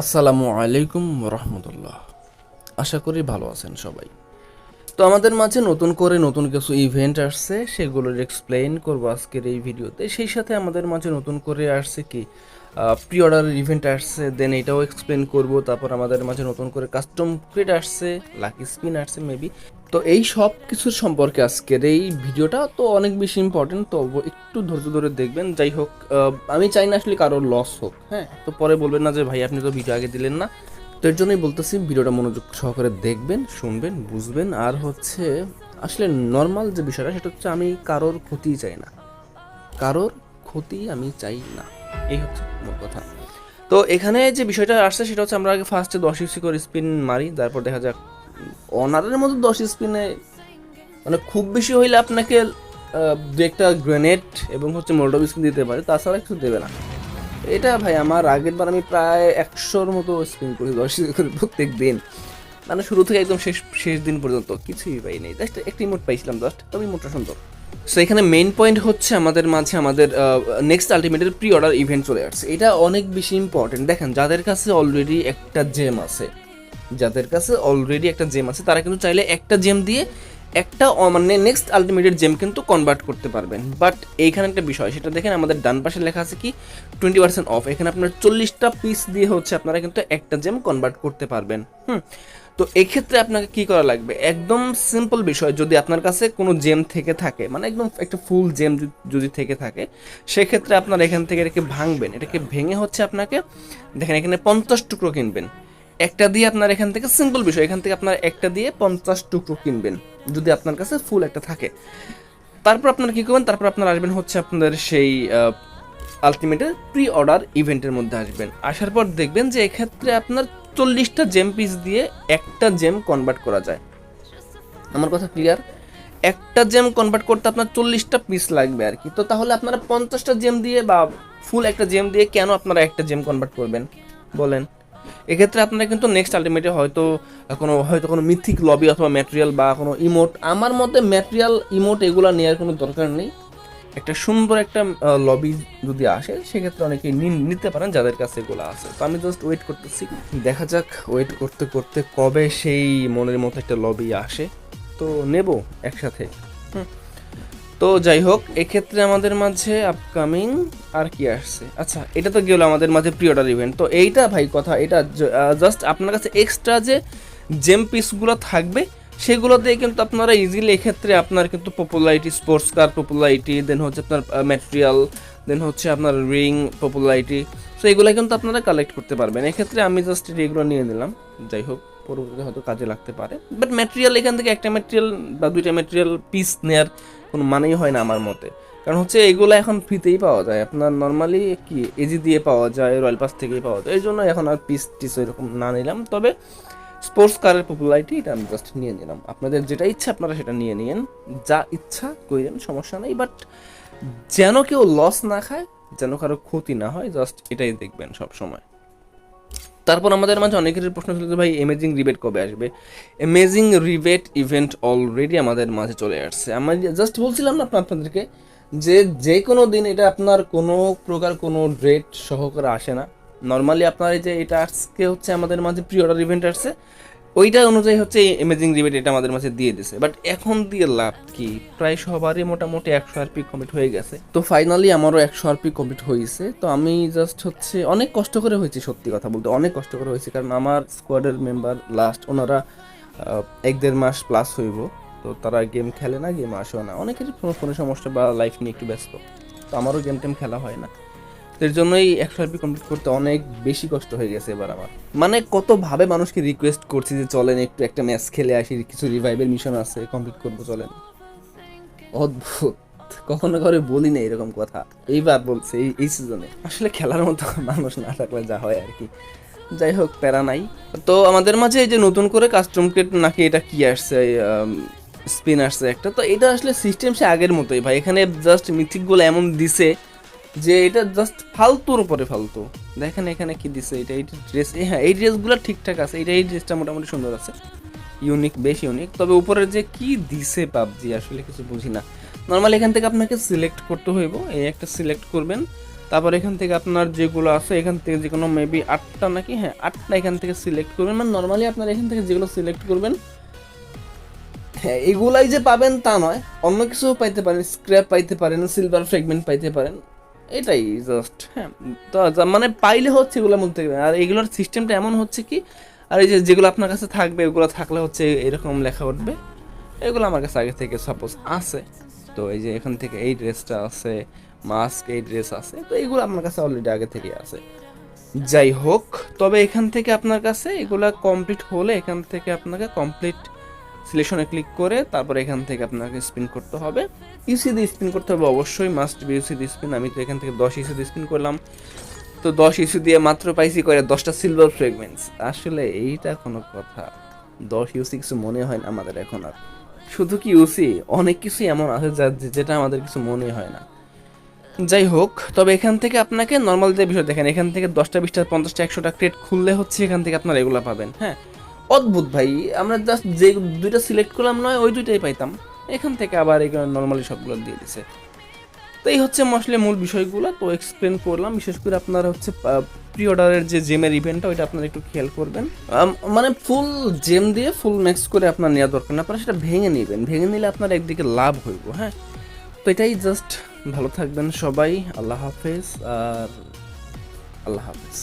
আসসালামু আলাইকুম রহমতুল্লাহ আশা করি ভালো আছেন সবাই। তো আমাদের মাঝে নতুন করে নতুন কিছু ইভেন্ট আসছে সেগুলোর এক্সপ্লেন করব আজকের এই ভিডিওতে। সেই সাথে আমাদের মাঝে নতুন করে আসছে কি প্রি অর্ডারের ইভেন্ট আসছে দেন এটাও এক্সপ্লেন করব। তারপর আমাদের মাঝে নতুন করে কাস্টম ক্রিট আসছে লাকি স্পিন আসছে মেবি তো এই সব কিছুর সম্পর্কে আজকের এই ভিডিওটা তো অনেক বেশি ইম্পর্টেন্ট তো একটু ধৈর্য ধরে দেখবেন। যাই হোক আমি চাই না আসলে কারোর লস হোক হ্যাঁ? তো পরে বলবেন না যে, ভাই, আপনি তো ভিডিও আগে দিলেন না। তো এর জন্যই বলতেছি, ভিডিওটা মনোযোগ সহকারে দেখবেন, শুনবেন, বুঝবেন। আর হচ্ছে, আসলে নর্মাল যে বিষয়টা, সেটা হচ্ছে আমি কারোর ক্ষতি চাই না। কারোর ক্ষতি আমি চাই না। এই হচ্ছে মোট কথা। তো এখানে যে বিষয়টা আসছে, সেটা হচ্ছে আমরা আগে ফার্স্টে দশ ইউসি করে স্পিন মারি, তারপর দেখা যাক অনারের মতো দশ স্পিনে মানে খুব বেশি হইলে আপনাকে দু একটা গ্রেনেড এবং হচ্ছে মোল্ডো স্পিন দিতে পারে, তাছাড়া কিছু দেবে না। এটা ভাই, আমার আগের বার আমি প্রায় একশোর মতো স্পিন করি, দশ করে প্রত্যেক দিন। মানে শুরু থেকে একদম শেষ শেষ দিন পর্যন্ত কিছুই পাই নেই। জাস্ট একটি মোট পাইছিলাম, জাস্ট তবে ইমোটটা সুন্দর। সো এখানে মেইন পয়েন্ট হচ্ছে আমাদের মাঝে আমাদের নেক্সট আলটিমেটের প্রি অর্ডার ইভেন্ট চলে আসছে। এটা অনেক বেশি ইম্পর্টেন্ট দেখেন, যাদের কাছে অলরেডি একটা জেম আছে যাদের কাছে অলরেডি একটা জেম আছে, তারা কিন্তু চাইলে একটা জেম দিয়ে একটা মানে নেক্সট আলটিমেটের জেম কিন্তু কনভার্ট করতে পারবেন। বাট এইখানে একটা বিষয়, সেটা দেখেন আমাদের ডান পাশে লেখা আছে কি টোয়েন্টি পার্সেন্ট অফ এখানে আপনার চল্লিশটা পিস দিয়ে হচ্ছে আপনারা কিন্তু একটা জেম কনভার্ট করতে পারবেন। হুম? তো এক্ষেত্রে আপনাকে কি করা লাগবে? একদম সিম্পল বিষয়, যদি আপনার কাছে কোনো জেম থেকে থাকে মানে একদম একটা ফুল জেম যদি থেকে থাকে, সেক্ষেত্রে আপনার এখান থেকে এটাকে ভাঙবেন। এটাকে ভেঙে হচ্ছে আপনাকে, দেখেন এখানে পঞ্চাশ টুকরো কিনবেন। একটা দিয়ে আপনার এখান থেকে সিম্পল বিষয়, এখান থেকে আপনার একটা দিয়ে পঞ্চাশ টুকরো কিনবেন, যদি আপনার কাছে ফুল একটা থাকে। তারপর আপনার কি করবেন? তারপর আপনার আসবেন হচ্ছে আপনাদের সেই আলটিমেটের প্রি অর্ডার ইভেন্টের মধ্যে আসবেন। আসার পর দেখবেন যে এক্ষেত্রে আপনার চল্লিশটা জেম পিস দিয়ে একটা জেম কনভার্ট করা যায়। আমার কথা ক্লিয়ার একটা জেম কনভার্ট করতে আপনার চল্লিশটা পিস লাগবে আর কি। তো তাহলে আপনারা পঞ্চাশটা জেম দিয়ে বা ফুল একটা জেম দিয়ে কেন আপনারা একটা জেম কনভার্ট করবেন? বলেন। এক্ষেত্রে আপনারা কিন্তু নেক্সট আলটিমেটে হয়তো কোনো হয়তো কোনো মিথিক লবি অথবা ম্যাটেরিয়াল বা কোনো ইমোট আমার মতে ম্যাটেরিয়াল ইমোট এগুলো নেওয়ার কোনো দরকার নেই। একটা সুন্দর একটা লবি যদি আসে, সেক্ষেত্রে অনেকেই নিতে পারেন যাদের কাছে এগুলো আছে। তো আমি জাস্ট ওয়েট করতেছি। দেখা যাক ওয়েট করতে করতে কবে সেই মনের মতো একটা লবি আসে। তো নেব একসাথে। হুম। তো যাই হোক এক্ষেত্রে আমাদের মাঝে আপকামিং আর কি আসছে? আচ্ছা এটা তো গেল আমাদের মাঝে প্রি অর্ডার ইভেন্ট তো এইটা ভাই কথা, এটা জাস্ট আপনার কাছে এক্সট্রা যে জেম পিসগুলো থাকবে, সেগুলো দিয়ে কিন্তু আপনারা ইজিলি এক্ষেত্রে আপনার কিন্তু popularity sports car popularity then হচ্ছে আপনার ম্যাটেরিয়াল দেন হচ্ছে আপনার রিং পপুলারিটি সো এগুলো কিন্তু আপনারা কালেক্ট করতে পারবেন। এক্ষেত্রে আমি জাস্ট এগুলো নিয়ে নিলাম। যাই হোক পরবর্তীতে হয়তো কাজে লাগতে পারে। বাট ম্যাটেরিয়াল এখান থেকে একটা ম্যাটেরিয়াল বা দুইটা ম্যাটেরিয়াল পিস নেওয়ার কোনো মানেই হয় না আমার মতে। কারণ হচ্ছে এগুলো এখন ফ্রিতেই পাওয়া যায়। আপনার নর্মালি কি এজি দিয়ে পাওয়া যায় রয়্যাল পাস থেকেই পাওয়া যায়। এই জন্য এখন আর পিস টিস এরকম না নিলাম। তবে স্পোর্টস কারের পপুলারিটি এটা আমি জাস্ট নিয়ে নিলাম। আপনাদের যেটা ইচ্ছা আপনারা সেটা নিয়ে নিন যা ইচ্ছা করেন, সমস্যা নেই। বাট যেন কেউ লস না খায়, যেন কারও ক্ষতি না হয় জাস্ট এটাই দেখবেন সব সময় তারপর আমাদের মাঝে অনেকের প্রশ্ন ছিল ভাই এমেজিং রিবেট কবে আসবে? এমেজিং রিবেট ইভেন্ট অলরেডি আমাদের মাঝে চলে আসছে। আমি জাস্ট বলছিলাম না আপনাদেরকে, যে যে কোনো দিন এটা আপনার কোনো প্রকার কোনো ডেট সহকারে আসে না। নর্মালি আপনার এই যে এটা আজকে হচ্ছে আমাদের মাঝে প্রি অর্ডার ইভেন্ট আসছে। ওইটা অনুযায়ী হচ্ছে এমেজিং রিবেট এটা আমাদের মাঝে দিয়ে দিছে। বাট এখন দিয়ে লাভ কি? প্রায় সবারই মোটামুটি একশো আরপি কমপ্লিট হয়ে গেছে। তো ফাইনালি আমারও একশো আরপি কমপ্লিট হয়েছে। তো আমি জাস্ট হচ্ছে অনেক কষ্ট করে হয়েছি সত্যি কথা বলতে, অনেক কষ্ট করে হয়েছে। কারণ আমার স্কোয়াডের মেম্বার লাস্ট ওনারা এক দেড় মাস প্লাস হইব। তো তারা গেম খেলে না গেম আসেও না। অনেকেরই ফোন সমস্যা বা লাইফ নিয়ে একটু ব্যস্ত। তো আমারও গেম টেম খেলা হয় না। এর জন্যই একশো আরপি কমপ্লিট করতে অনেক বেশি কষ্ট হয়ে গেছে এবার আমার। মানে কতভাবে মানুষকে রিকোয়েস্ট করছি যে চলেন, একটু একটা ম্যাচ খেলে আসি, কিছু রিভাইভের মিশন আছে কমপ্লিট করব, চলেন। অদ্ভুত। কখনো করে বলি না এরকম কথা। এইবার বলছে, এই এই সিজনে আসলে খেলার মতো মানুষ না থাকলে যা হয় আর কি। যাই হোক, প্যারা নাই। তো আমাদের মাঝে এই যে নতুন করে কাস্টম ক্রিয়েট নাকি এটা কি আসছে স্পিন আসছে একটা, তো এটা আসলে সিস্টেম সে আগের মতোই। ভাই, এখানে জাস্ট মিথিকগুলো এমন দিছে যে এটা জাস্ট ফালতুর উপরে ফালতু। দেখেন এখানে কি দিছে, এটা এই ড্রেস হ্যাঁ এই ড্রেসগুলো ঠিকঠাক আছে, এটা এই ড্রেসটা মোটামুটি সুন্দর আছে। ইউনিক বেশ ইউনিক তবে উপরে যে কি দিছে পাবজি, আসলে কিছু বুঝি না। নর্মালি এখান থেকে আপনাকে সিলেক্ট করতে হইব, এই একটা সিলেক্ট করবেন। তারপর এখান থেকে আপনার যেগুলো আছে, এখান থেকে যে কোনো মেবি আটটা নাকি হ্যাঁ আটটা এখান থেকে সিলেক্ট করবেন। মানে নর্মালি আপনার এখান থেকে যেগুলো সিলেক্ট করবেন হ্যাঁ এগুলাই যে পাবেন তা নয়। অন্য কিছু পাইতে পারেন স্ক্র্যাপ পাইতে পারেন সিলভার ফ্রেগমেন্ট পাইতে পারেন। এটাই জাস্ট হ্যাঁ। তো মানে পাইলে হচ্ছে এগুলোর মধ্যে আর এগুলোর সিস্টেমটা এমন হচ্ছে কি, আর এই যে যেগুলো আপনার কাছে থাকবে, ওগুলো থাকলে হচ্ছে এরকম লেখা উঠবে। এগুলো আমার কাছে আগে থেকে সাপোজ আছে। তো এই যে এখান থেকে এই ড্রেসটা আছে মাস্ক এই ড্রেস আছে, তো এগুলো আপনার কাছে অলরেডি আগে থেকে আছে। যাই হোক, তবে এখান থেকে আপনার কাছে এগুলা কমপ্লিট হলে এখান থেকে আপনাকে কমপ্লিট সিলেকশনে ক্লিক করে তারপর এখান থেকে আপনাকে স্পিন করতে হবে। ইউসি দিয়ে স্পিন করতে হবে অবশ্যই মাস্ট বি ইউসি স্পিন আমি তো এখান থেকে দশ ইউসি দিয়ে স্পিন করলাম। তো দশ ইস্যু দিয়ে মাত্র পাইছি করে দশটা সিলভার ফ্রেগমেন্টস আসলে এইটা কোনো কথা। দশ ইউসি কিছু মনে হয় না আমাদের এখন আর। শুধু কি ইউসি অনেক কিছু এমন আছে যা যেটা আমাদের কিছু মনে হয় না। যাই হোক, তবে এখান থেকে আপনাকে নর্মাল যে বিষয় দেখেন, এখান থেকে দশটা, বিশটা, পঞ্চাশটা, একশোটা ক্রেট খুললে হচ্ছে এখান থেকে আপনারা এগুলো পাবেন হ্যাঁ? অদ্ভুত ভাই। আমরা জাস্ট যে দুইটা সিলেক্ট করলাম নয়, ওই দুইটাই পাইতাম। এখান থেকে আবার এগুলো নর্মালি সবগুলো দিয়ে দিছে। তো এই হচ্ছে আসলে মূল বিষয়গুলো। তো এক্সপ্লেন করলাম। বিশেষ করে আপনারা হচ্ছে প্রি অর্ডারের যে জেমের ইভেন্টটা ওইটা আপনারা একটু খেয়াল করবেন। মানে ফুল জেম দিয়ে ফুল মিক্স করে আপনার নেওয়া দরকার না। আপনারা সেটা ভেঙে নেবেন। ভেঙে নিলে আপনার একদিকে লাভ হইব হ্যাঁ? তো এটাই জাস্ট ভালো থাকবেন সবাই। আল্লাহ হাফেজ। আর আল্লাহ হাফেজ।